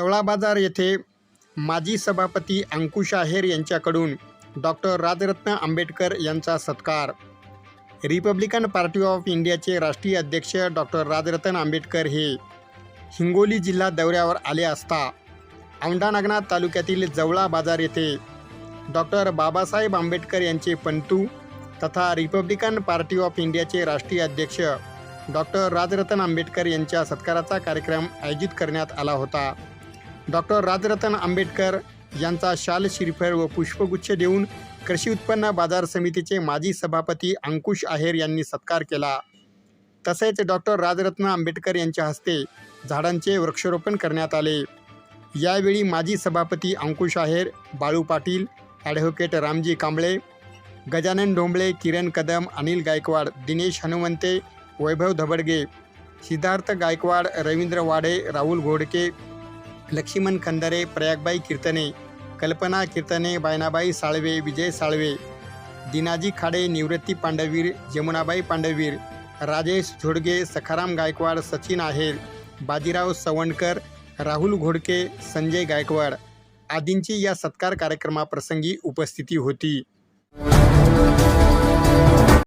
जवळा बाजार येथे माजी सभापती अंकुश आहेर यांच्याकडून डॉक्टर राजरत्न आंबेडकर यांचा सत्कार. रिपब्लिकन पार्टी ऑफ इंडियाचे राष्ट्रीय अध्यक्ष डॉक्टर राजरत्न आंबेडकर हे हिंगोली जिल्हा दौऱ्यावर आले असता औंढानागनाथ तालुक्यातील जवळा बाजार येथे डॉक्टर बाबासाहेब आंबेडकर यांचे पंतू तथा रिपब्लिकन पार्टी ऑफ इंडियाचे राष्ट्रीय अध्यक्ष डॉक्टर राजरत्न आंबेडकर यांच्या सत्काराचा कार्यक्रम आयोजित करण्यात आला होता. डॉक्टर राजरत्न आंबेडकर यांचा शाल श्रीफळ व पुष्पगुच्छ देऊन कृषी उत्पन्न बाजार समितीचे माजी सभापती अंकुश आहेर यांनी सत्कार केला. तसेच डॉक्टर राजरत्न आंबेडकर यांच्या हस्ते झाडांचे वृक्षारोपण करण्यात आले. यावेळी माजी सभापती अंकुश आहेर बाळू पाटील ॲडव्होकेट रामजी कांबळे गजानन डोंबळे किरण कदम अनिल गायकवाड दिनेश हनुमंते वैभव धबडगे सिद्धार्थ गायकवाड रवींद्र वाडे राहुल घोडके लक्ष्मण खंदारे प्रयागबाई कीर्तने कल्पना कीर्तने बायनाबाई साळवे विजय साळवे दिनाजी खाडे निवृत्ती पांडवीर जमुनाबाई पांडवीर राजेश झोडगे सखाराम गायकवाड सचिन आहेर बाजीराव सवंडकर राहुल घोडके संजय गायकवाड आदींची या सत्कार कार्यक्रमाप्रसंगी उपस्थिती होती.